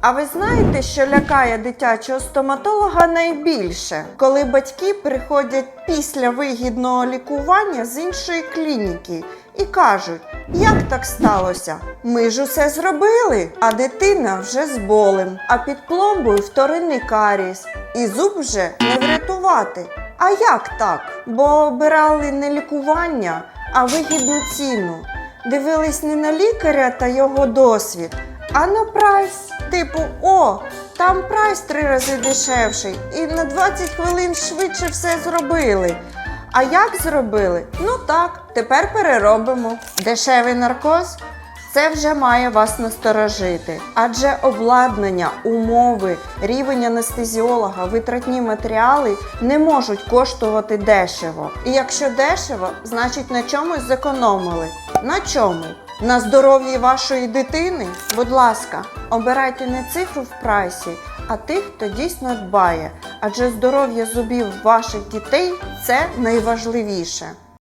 А ви знаєте, що лякає дитячого стоматолога найбільше, коли батьки приходять після вигідного лікування з іншої клініки і кажуть, як так сталося? Ми ж усе зробили, а дитина вже з болем, а під пломбою вторинний карієс, і зуб вже не врятувати. А як так? Бо обирали не лікування, а вигідну ціну. Дивились не на лікаря та його досвід, а на прайс. Типу, о, там прайс три рази дешевший, і на 20 хвилин швидше все зробили. А як зробили? Ну так, тепер переробимо. Дешевий наркоз це вже має вас насторожити, адже обладнання, умови, рівень анестезіолога, витратні матеріали не можуть коштувати дешево. І якщо дешево, значить на чомусь зекономили. На чому? На здоров'ї вашої дитини? Будь ласка, обирайте не цифру в прайсі, а тих, хто дійсно дбає. Адже здоров'я зубів ваших дітей це найважливіше.